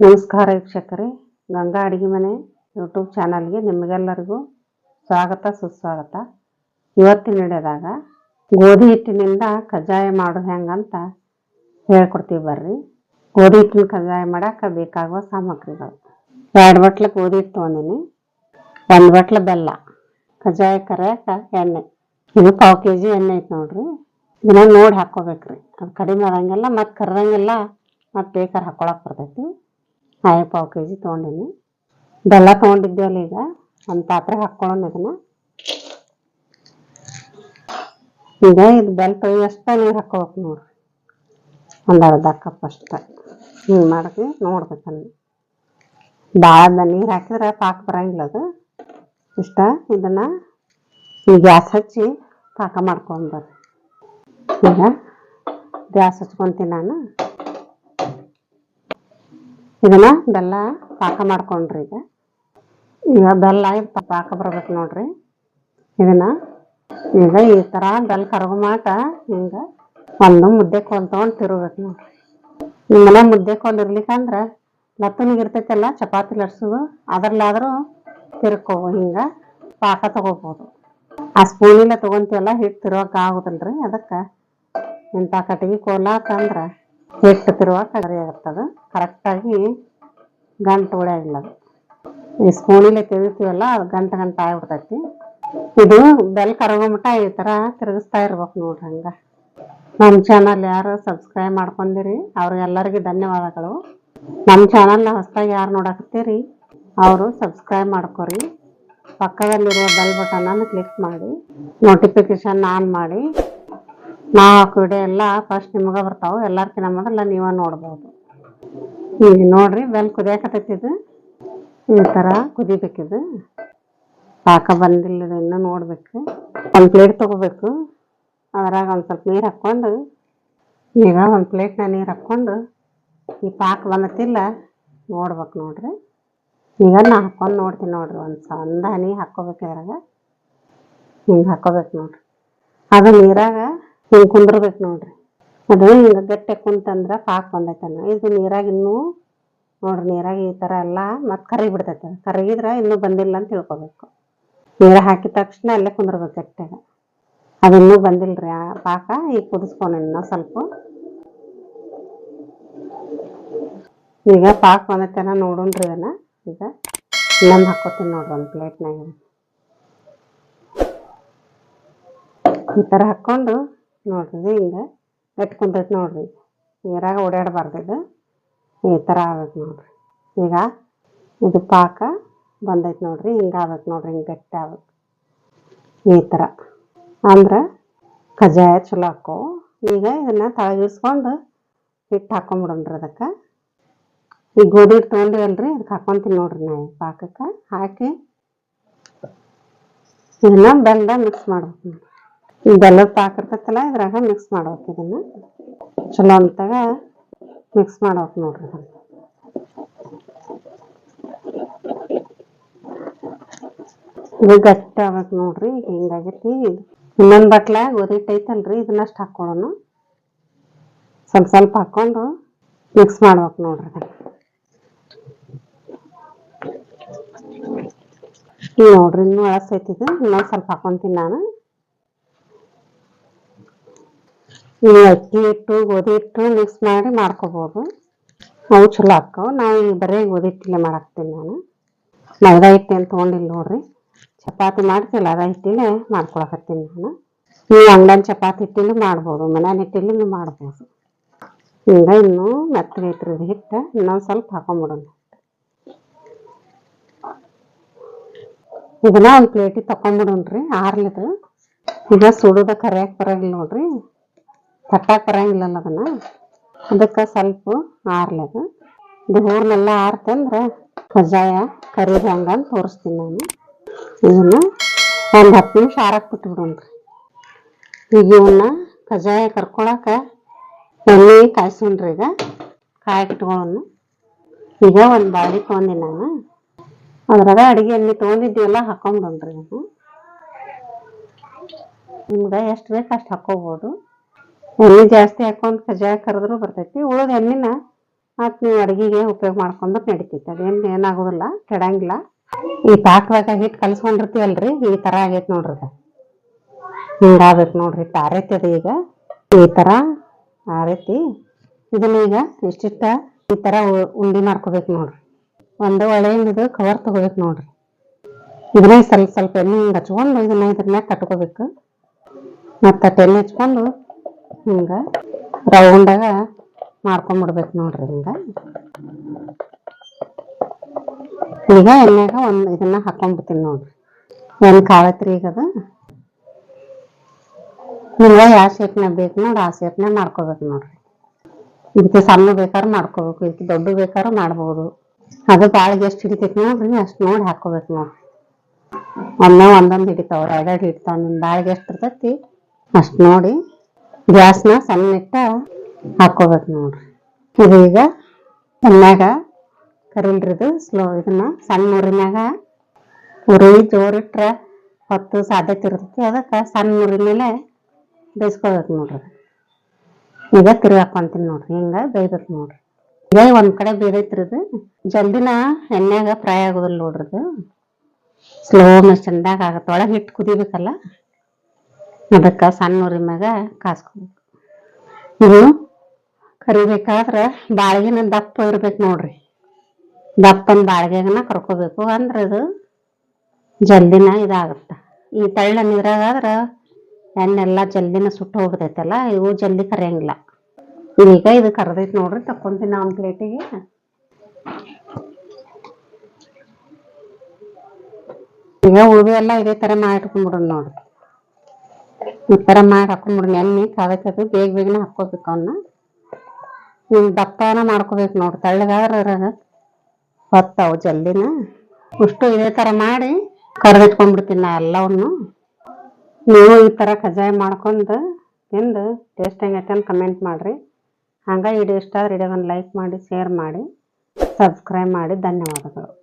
ನಮಸ್ಕಾರ ವೀಕ್ಷಕರೇ, ಗಂಗಾ ಅಡುಗೆ ಮನೆ ಯೂಟ್ಯೂಬ್ ಚಾನಲ್ಗೆ ನಿಮಗೆಲ್ಲರಿಗೂ ಸ್ವಾಗತ, ಸುಸ್ವಾಗತ. ಇವತ್ತಿನ ನಡೆದಾಗ ಗೋಧಿ ಹಿಟ್ಟಿನಿಂದ ಕಜ್ಜಾಯ ಮಾಡೋದು ಹೆಂಗಂತ ಹೇಳ್ಕೊಡ್ತೀವಿ ಬರ್ರಿ. ಗೋಧಿ ಹಿಟ್ಟಿನ ಕಜ್ಜಾಯ ಮಾಡಕ್ಕೆ ಬೇಕಾಗುವ ಸಾಮಗ್ರಿಗಳು. ಎರಡು ಬಟ್ಲ ಗೋಧಿ ಹಿಟ್ಟು ತೊಗೊಂಡಿನಿ, ಒಂದು ಬಟ್ಲ ಬೆಲ್ಲ, ಕಜ್ಜಾಯ ಕರಿಯಾಕ ಎಣ್ಣೆ. ಇದು ಪಾವು ಕೆ ಜಿ ಎಣ್ಣೆ ಐತೆ ನೋಡ್ರಿ. ಇದನ್ನ ನೋಡಿ ಹಾಕ್ಕೋಬೇಕ್ರಿ. ಅದು ಕಡಿಮೆ ಆದಂಗೆಲ್ಲ ಮತ್ತು ಕರ್ದಂಗೆಲ್ಲ ಮತ್ತು ಬೇಕಾದ್ರೆ ಹಾಕ್ಕೊಳಕ್ಕೆ ಬರ್ತೈತಿ. ಹಾಗೆ ಪಾವು ಕೆ ಜಿ ತೊಗೊಂಡೀನಿ. ಬೆಲ್ಲ ತೊಗೊಂಡಿದ್ದೇವಲ್ಲ ಈಗ, ಒಂದು ಪಾತ್ರೆ ಹಾಕ್ಕೊಳ್ಳೋಣ ಇದನ್ನು. ಈಗ ಇದು ಬೆಲ್ಲ ಎಷ್ಟು ನೀರು ಹಾಕೋಬೇಕು ನೋಡ್ರಿ ಒಂದು ಅರ್ಧ ಕಪ್ ಅಷ್ಟ. ಹಿಂಗೆ ಮಾಡಿದ್ವಿ ನೋಡ್ಬೇಕನ್ನ ಭಾಳ ನೀರು ಹಾಕಿದ್ರೆ ಪಾಕ ಬರಂಗಿಲ್ಲ ಅದು. ಇಷ್ಟ? ಇದನ್ನು ಈ ಗ್ಯಾಸ್ ಹಚ್ಚಿ ಪಾಕ ಮಾಡ್ಕೊಂಬರ್ರಿ ಈಗ ಗ್ಯಾಸ್ ಹಚ್ಕೊಂತೀನಿ ನಾನು. ಇದನ್ನ ಬೆಲ್ಲ ಪಾಕ ಮಾಡ್ಕೊಂಡ್ರಿ ಈಗ. ಈಗ ಬೆಲ್ಲ ಪಾಕ ಬರ್ಬೇಕು ನೋಡ್ರಿ. ಇದನ್ನ ಈಗ ಈ ಥರ ಬೆಲ್ಲ ಕರಗು ಮಾಟ ಹಿಂಗ ಒಂದು ಮುದ್ದೆ ಕೋಲ್ ತೊಗೊಂಡು ತಿರುಗ್ಬೇಕು ನೋಡ್ರಿ. ನಿಮ್ಮನೆ ಮುದ್ದೆ ಕೋಲ್ ಇರ್ಲಿಕ್ಕಂದ್ರ ಲತ್ತನಿಗೆ ಇರ್ತೈತಲ್ಲ ಚಪಾತಿ ಲಟ್ಸೋದು, ಅದ್ರಲ್ಲಾದ್ರೂ ತಿರ್ಕೋ, ಹಿಂಗ ಪಾಕ ತಗೋಬೋದು. ಆ ಸ್ಪೂನಿಲ್ಲ ತಗೊಂತೀವಲ್ಲ ಹಿಟ್ಟು ತಿರುವಕ್ಕೆ ಆಗುದಿಲ್ರಿ ಅದಕ್ಕೆ. ಇಂಥ ಕಟ್ಟಿಗೆ ಕೋಲ ತಂದ್ರ ಹಿಟ್ಟು ತಿರುವಕ್ಕೆ ಸರಿ ಅದು ಕರೆಕ್ಟಾಗಿ ಗಂಟು ಉಳಿಯಾಗಿಲ್ಲ ಅದು. ಈ ಸ್ಪೂನಿಲೆ ಅದು ಗಂಟು ಗಂಟು ಆಗ್ಬಿಡ್ತೈತಿ. ಇದು ಬೆಲ್ ಕರಗೋ ಮಟ್ಟ ಈ ಥರ ತಿರುಗಿಸ್ತಾ ಇರ್ಬೇಕು ನೋಡ್ರಿ ಹಂಗೆ. ನಮ್ಮ ಚಾನಲ್ ಯಾರು ಸಬ್ಸ್ಕ್ರೈಬ್ ಮಾಡ್ಕೊಂಡಿರಿ, ಅವ್ರಿಗೆಲ್ಲರಿಗೂ ಧನ್ಯವಾದಗಳು. ನಮ್ಮ ಚಾನಲ್ನ ಹೊಸದಾಗಿ ಯಾರು ನೋಡಕತ್ತೀರಿ, ಅವರು ಸಬ್ಸ್ಕ್ರೈಬ್ ಮಾಡ್ಕೊರಿ. ಪಕ್ಕದಲ್ಲಿರುವ ಬೆಲ್ ಬಟನನ್ನು ಕ್ಲಿಕ್ ಮಾಡಿ ನೋಟಿಫಿಕೇಶನ್ ಆನ್ ಮಾಡಿ. ನಾ ಹಾಕೋ ಎಲ್ಲ ಫಸ್ಟ್ ನಿಮಗೆ ಬರ್ತಾವೆ ಎಲ್ಲರ್ಕಿನ ಮೊದಲ ನೀವೇ ನೋಡ್ಬೋದು. ಈಗ ನೋಡ್ರಿ, ಬೆಲ್ ಕುದಿಯಾಕತ್ತೈತಿದು ಈ ಥರ ಕುದಿಬೇಕಿದು. ಪಾಕ ಬಂದಿಲ್ಲ ಇನ್ನೂ ನೋಡ್ಬೇಕು. ಒಂದು ಪ್ಲೇಟ್ ತಗೋಬೇಕು. ಅದ್ರಾಗ ಒಂದು ಸ್ವಲ್ಪ ನೀರು ಹಾಕ್ಕೊಂಡು, ಈಗ ಒಂದು ಪ್ಲೇಟ್ನ ನೀರು ಹಾಕ್ಕೊಂಡು ಈ ಪಾಕ ಬಂದತಿಲ್ಲ, ನೋಡ್ಬೇಕು ನೋಡ್ರಿ. ಈಗ ನಾ ಹಾಕ್ಕೊಂಡು ನೋಡ್ತೀನಿ ನೋಡ್ರಿ, ಒಂದು ಸಂದ ಹನಿ ಹಾಕ್ಕೋಬೇಕು ಇದ್ರಾಗ. ಹಿಂಗೆ ಹಾಕ್ಕೋಬೇಕು ನೋಡ್ರಿ. ಅದು ನೀರಾಗ ಹಿಂಗೆ ಕುಂದ್ರಬೇಕು ನೋಡ್ರಿ. ಅದು ಹಿಂಗೆ ಗಟ್ಟಿ ಕುಂತಂದ್ರೆ ಪಾಕ ಬಂದೈತನ ಇದು ನೀರಾಗ ಇನ್ನೂ ನೋಡ್ರಿ, ನೀರಾಗ ಈ ಥರ ಎಲ್ಲ ಮತ್ತೆ ಕರಗಿ ಬಿಡ್ತೈತೆ. ಕರಗಿದ್ರೆ ಇನ್ನೂ ಬಂದಿಲ್ಲ ಅಂತ ತಿಳ್ಕೊಬೇಕು. ನೀರು ಹಾಕಿದ ತಕ್ಷಣ ಅಲ್ಲೇ ಕುಂದ್ರಬೇಕು ಗಟ್ಟಿಯಾಗ. ಅದಿನ್ನೂ ಬಂದಿಲ್ಲ ಬಂದಿಲ್ರಿ ಆ ಪಾಕ. ಈಗ ಕುದಿಸ್ಕೊಂಡು ಇನ್ನೂ ಸ್ವಲ್ಪ. ಈಗ ಪಾಕ ಬಂದೈತನ ನೋಡೋಣ್ರಿ ಇದನ್ನ ಈಗ ಇನ್ನೊಂದು ಹಾಕೋತೀನಿ ನೋಡ್ರಿ ಒಂದು ಪ್ಲೇಟ್ನಾಗ. ಈ ಥರ ಹಾಕ್ಕೊಂಡು ನೋಡ್ರಿ ಹಿಂಗೆ ಗಟ್ಟಿ ಕುಂತೈತೆ ನೋಡ್ರಿ. ನೀರಾಗ ಓಡಾಡಬಾರ್ದು ಇದು. ಈ ಥರ ಆಗ್ಬೇಕು ನೋಡ್ರಿ. ಈಗ ಇದು ಪಾಕ ಬಂದೈತೆ ನೋಡ್ರಿ, ಹಿಂಗೆ ಆಗ್ಬೇಕು ನೋಡ್ರಿ, ಹಿಂಗೆ ಗಟ್ಟಿ ಆಗ್ಬೇಕು ಈ ಥರ ಅಂದ್ರೆ ಕಜ್ಜಾಯ ಚಲೋ ಹಾಕೋ. ಈಗ ಇದನ್ನು ತಳಗಿಸ್ಕೊಂಡು ಹಿಟ್ಟು ಹಾಕೊಂಬಿಡೋಣ್ರಿ ಅದಕ್ಕೆ. ಈ ಗೋಧಿ ಹಿಟ್ಟು ತೊಗೊಂಡಿವಲ್ರಿ ಅದಕ್ಕೆ ಹಾಕೊತೀನಿ ನೋಡ್ರಿ ನಾ ಈ ಪಾಕಕ್ಕೆ. ಹಾಕಿ ಇದನ್ನ ಬೆಲ್ಲ ಮಿಕ್ಸ್ ಮಾಡ್ಬೇಕು ಬೆಲ್ಲದ ಪಾಕ ಇರ್ತೈತಲ್ಲ ಇದ್ರಾಗ ಮಿಕ್ಸ್ ಮಾಡ್ಬೇಕು ಇದನ್ನ. ಚಲೋ ಅಂತಾಗ ಮಿಕ್ಸ್ ಮಾಡ್ಬೇಕು ನೋಡ್ರಿ ಇದು ಗಟ್ಟಿ ಆಗ್ಬೇಕು ನೋಡ್ರಿ, ಹಿಂಗಾಗೈತಿ. ಇದು ಇನ್ನೊಂದು ಬಟ್ಲ ಹಿಟ್ಟು ಐತಲ್ರಿ ಇದನ್ನಷ್ಟು ಹಾಕ್ಕೊಳ್ಳೋಣ ಸ್ವಲ್ಪ ಸ್ವಲ್ಪ ಹಾಕ್ಕೊಂಡು ಮಿಕ್ಸ್ ಮಾಡ್ಬೇಕು ನೋಡ್ರಿ ನೋಡ್ರಿ, ಇನ್ನೂ ಅಳಸೈತಿದು ಇನ್ನೊಂದು ಸ್ವಲ್ಪ ಹಾಕೊಂತೀನಿ ನಾನು. ಈ ಅಕ್ಕಿ ಹಿಟ್ಟು, ಗೋಧಿ ಹಿಟ್ಟು ಮಿಕ್ಸ್ ಮಾಡಿ ಮಾಡ್ಕೋಬೋದು. ಅವು ಚಲೋ ಹಾಕ್ಕವು ನಾವು ಈಗ ಬರೀ ಗೋಧಿ ಹಿಟ್ಟಿಲೆ ಮಾಡಾಕ್ತೀನಿ ನಾನು. ಮೈದಾ ಹಿಟ್ಟು ಏನು ತೊಗೊಂಡಿಲ್ಲ ನೋಡ್ರಿ. ಚಪಾತಿ ಮಾಡ್ತಿಲ್ಲ ಅದ ಹಿಟ್ಟಿಲೆ ಮಾಡ್ಕೊಳಕತ್ತೀನಿ ನಾನು. ನೀವು ಅಂಗಡಿನ ಚಪಾತಿ ಹಿಟ್ಟಿಲು ಮಾಡ್ಬೋದು ಮನೆಯ ಹಿಟ್ಟಿಲು ಮಾಡ್ಬೋದು. ಹಿಂಗ ಇನ್ನೂ ಮೆತ್ತಗೆ ಐತ್ರಿ ಹಿಟ್ಟು. ಇನ್ನೊಂದು ಸ್ವಲ್ಪ ಹಾಕೊಂಬಿಡೋಣ. ಇದನ್ನ ಒಂದು ಪ್ಲೇಟಿಗೆ ತಕೊಂಬಿಡೋಣ್ರಿ, ಆರ್ಲಿದು. ಈಗ ಸುಡುದ ಕರಿಯಕ್ಕೆ ಬರಂಗಿಲ್ಲ ನೋಡ್ರಿ. ತಟ್ಟಾಕ ಬರಂಗಿಲ್ಲಲ್ಲ ಅದನ್ನ. ಅದಕ್ಕೆ ಸ್ವಲ್ಪ ಆರ್ಲದು ಇದು ಹೂರ್ನೆಲ್ಲ ಆರ್ತಂದ್ರೆ ಕಜ್ಜಾಯ ಕರಿದು ಹಂಗಂತ ತೋರಿಸ್ತೀನಿ ನಾನು. ಇದನ್ನ ಒಂದು ಹತ್ತು ನಿಮಿಷ ಆರಕ್ಕೆ ಬಿಟ್ಬಿಡೋಣ್ರಿ. ಈಗ ಇವನ್ನ ಕಜ್ಜಾಯ ಕರ್ಕೊಳಕ ಎಣ್ಣೆ ಕಾಯಿಸೋಣ್ರಿ ಈಗ. ಕಾಯಕ್ಕೆ ಇಟ್ಕೊಳ್ಳೋಣ ಈಗ ಒಂದು ಬಾಳಿ ತೊಗೊಂಡಿ ನಾನು. ಅದ್ರಾಗ ಅಡುಗೆ ಎಣ್ಣೆ ತೊಗೊಂಡಿದ್ದೀವಲ್ಲ ಹಾಕೊಂಡ್ರಿ ನಾನು ನಿಮ್ಗೆ ಎಷ್ಟು ಬೇಕು ಅಷ್ಟು ಹಾಕೋಬೋದು. ಎಣ್ಣೆ ಜಾಸ್ತಿ ಹಾಕೊಂಡು ಕಜ್ಜಾಯ ಕರೆದ್ರೂ ಬರ್ತೈತಿ. ಉಳಿದ ಎಣ್ಣೆನ ಮತ್ತು ನೀವು ಅಡುಗೆಗೆ ಉಪಯೋಗ ಮಾಡ್ಕೊಂಡು ನಡಿತೈತಿ. ಅದೇನು ಏನಾಗೋದಿಲ್ಲ, ಕೆಡಂಗಿಲ್ಲ. ಈ ಪಾಕದಾಗ ಹಿಟ್ಟು ಕಲ್ಸ್ಕೊಂಡಿರ್ತೀವಲ್ರಿ, ಈ ಥರ ಆಗೈತೆ ನೋಡ್ರಿ ಅದು. ಹಿಂಗಾಗ್ಬೇಕು ನೋಡ್ರಿ ಹಿಟ್ಟು ಅದು ಈಗ. ಈ ಥರ ಆರೈತಿ ಇದನ್ನ ಈಗ ಇಷ್ಟಿಷ್ಟ ಈ ಥರ ಉಂಡೆ ಮಾಡ್ಕೋಬೇಕು ನೋಡ್ರಿ. ಒಂದು ಒಳ್ಳೆಯದು ಕವರ್ ತಗೋಬೇಕು ನೋಡ್ರಿ. ಇದನ್ನ ಸ್ವಲ್ಪ ಸ್ವಲ್ಪ ಎಣ್ಣೆ ಹಿಂಗೆ ಹಚ್ಕೊಂಡು ಇದನ್ನ ಇದ್ರ ಮ್ಯಾಗ ಕಟ್ಕೋಬೇಕು. ಮತ್ತು ಎಣ್ಣೆ ಹಚ್ಕೊಂಡು ಹಿಂಗೆ ರೌಂಡಾಗ ಮಾಡ್ಕೊಂಬಿಡ್ಬೇಕು ನೋಡ್ರಿ ಹಿಂಗೆ. ಈಗ ಎಣ್ಣೆಗ ಒಂದು ಇದನ್ನ ಹಾಕೊಂಡ್ಬಿಡ್ತೀನಿ ನೋಡ್ರಿ. ಒಂದು ಕಾಳತ್ರಿ ಈಗ ಅದು? ನಿಮ್ಗೆ ಯಾವ ಶೇಪ್ನ ಬೇಕು ನೋಡಿ ಆ ಶೇಪ್ನ ಮಾಡ್ಕೋಬೇಕು ನೋಡ್ರಿ. ಇದಕ್ಕೆ ಸಣ್ಣ ಬೇಕಾದ್ರೂ ಮಾಡ್ಕೋಬೇಕು, ಇದಕ್ಕೆ ದೊಡ್ಡ ಬೇಕಾದ್ರೂ ಮಾಡ್ಬೋದು. ಅದು ಬಾಳಿಗೆ ಎಷ್ಟು ಹಿಡಿತೈತಿ ನೋಡ್ರಿ ಅಷ್ಟು ನೋಡಿ ಹಾಕೋಬೇಕು ನೋಡ್ರಿ. ಒಮ್ಮೆ ಒಂದೊಂದು ಹಿಡಿತಾವ ಎರಡೆರಡು ಹಿಡಿತಾವ ನಿಮ್ಮ ಬಾಳಿಗೆ ಎಷ್ಟು ಇರ್ತೈತಿ, ಅಷ್ಟು ನೋಡಿ. ಗ್ಯಾಸ್ನ ಸಣ್ಣ ಇಟ್ಟ ಹಾಕೋಬೇಕು ನೋಡ್ರಿ. ಇದು ಈಗ ಎಣ್ಣೆಗ ಕರಿಲ್ರಿದು ಸ್ಲೋ ಇದನ್ನ ಸಣ್ಣ ಊರಿನಾಗ ಉರಿ ಜೋರಿಟ್ರೆ ಹೊತ್ತು ಸಾಧ್ಯತೆ ಇರ್ತೈತಿ. ಅದಕ್ಕೆ ಸಣ್ಣ ಉರಿ ಮೇಲೆ ಬೇಯಿಸ್ಕೋಬೇಕು ನೋಡ್ರಿ. ಈಗ ತಿರುಗಿ ಹಾಕೊಂತೀನಿ ನೋಡ್ರಿ. ಹಿಂಗ ಬೇಯ್ಬೇಕು ನೋಡ್ರಿ. ಈಗ ಒಂದ್ ಕಡೆ ಬೇದೈತ್ರಿ ಇದು ಜಲ್ದಿನ ಎಣ್ಣೆಗ ಫ್ರೈ ಆಗೋದಿಲ್ಲ ನೋಡ್ರಿ ಸ್ಲೋ ಮಿಷನ್ದಾಗ ಆಗತ್ತೆ. ಒಳಗೆ ಹಿಟ್ಟು ಕುದಿಬೇಕಲ್ಲ. ಅದಕ್ಕೆ ಸಣ್ಣ ಉರಿ ಮ್ಯಾಗ ಕಾಸ್ಕೋಬೇಕು. ಇದು ಕರಿಬೇಕಾದ್ರೆ ಬಾಳ್ಗಿನ ದಪ್ಪ ಇರ್ಬೇಕು ನೋಡ್ರಿ. ದಪ್ಪನ ಬಾಳ್ಗೆಗನ ಕರ್ಕೋಬೇಕು ಅಂದ್ರೆ ಅದು ಜಲ್ದಿನ ಇದಾಗುತ್ತೆ. ಈ ತಳ್ಳ ನೀರಾಗಾದ್ರೆ ಎಣ್ಣೆಲ್ಲ ಜಲ್ದಿನ ಸುಟ್ಟು ಹೋಗ್ತೈತಲ್ಲ, ಇವು ಜಲ್ದಿ ಕರಿಯಂಗಿಲ್ಲ. ಈಗ ಇದು ಕರ್ದೈತಿ ನೋಡ್ರಿ ತಕೊಂತೀನಿ ಒಂದು ಪ್ಲೇಟಿಗೆ. ಈಗ ಉಳಿದೆಲ್ಲ ಎಲ್ಲ ಇದೇ ಥರ ಮಾಡಿ ಇಟ್ಕೊಂಡ್ಬಿಡೋಣ ನೋಡ್ರಿ. ಈ ಥರ ಮಾಡಿ ಹಾಕೊಂಡ್ಬಿಡ್ರಿ ಎಣ್ಣೆ ಕಾದಕ್ಕದು ಬೇಗ ಬೇಗನೆ ಹಾಕೋಬೇಕು ಅವನ್ನ ನೀವು ದಪ್ಪನ ಮಾಡ್ಕೋಬೇಕು ನೋಡಿ ತಳ್ಳಗಾದ್ರೆ ಹೊತ್ತಾವು ಜಲ್ದಿನ. ಅಷ್ಟು ಇದೇ ಥರ ಮಾಡಿ ಕರೆದಿಟ್ಕೊಂಡ್ಬಿಡ್ತೀನಿ ನಾ ಎಲ್ಲವನ್ನು ನೀವು ಈ ಥರ ಕಜಾಯ ಮಾಡ್ಕೊಂಡು ತಿಂದು ಟೇಸ್ಟ್ ಹೆಂಗೈತೆ ಅಂತ ಕಮೆಂಟ್ ಮಾಡಿರಿ. ಹಂಗೆ ವಿಡಿಯೋ ಇಷ್ಟ ಆದ್ರೆ ವಿಡಿಯೋಗೊಂದು ಲೈಕ್ ಮಾಡಿ ಶೇರ್ ಮಾಡಿ ಸಬ್ಸ್ಕ್ರೈಬ್ ಮಾಡಿ, ಧನ್ಯವಾದಗಳು.